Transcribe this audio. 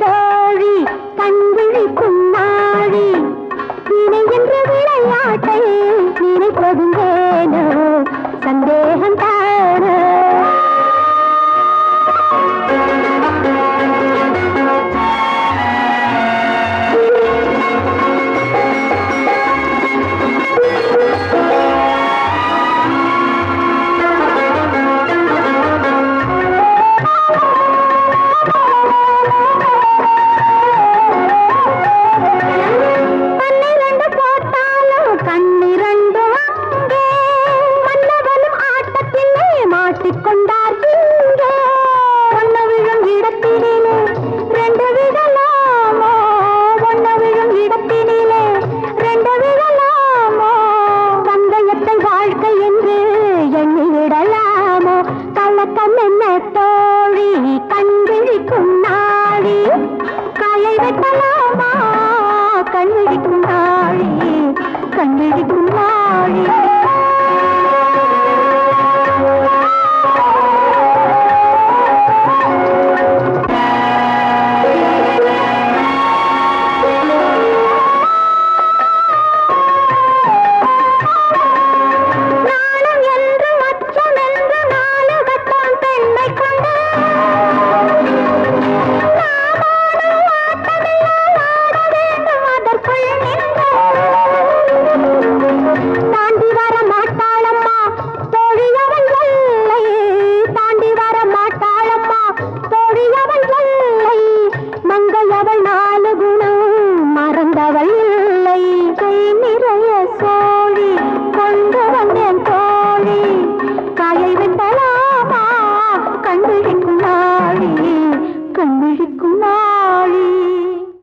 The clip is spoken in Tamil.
தோழி கண்கள் கட்டிக் கொண்டார் ஒன்று விழும் இடத்தினிலே ரெண்டு விழலாமோ ஒன்று விழும் இடத்தினிலே ரெண்டு விழலாமோ தந்தையத்தை வாழ்க்கை என்று எண்ணிவிடலாமோ கள்ளக்கம் தோழி? கண்விழிக்கும் நாடி களை வெட்டலாம்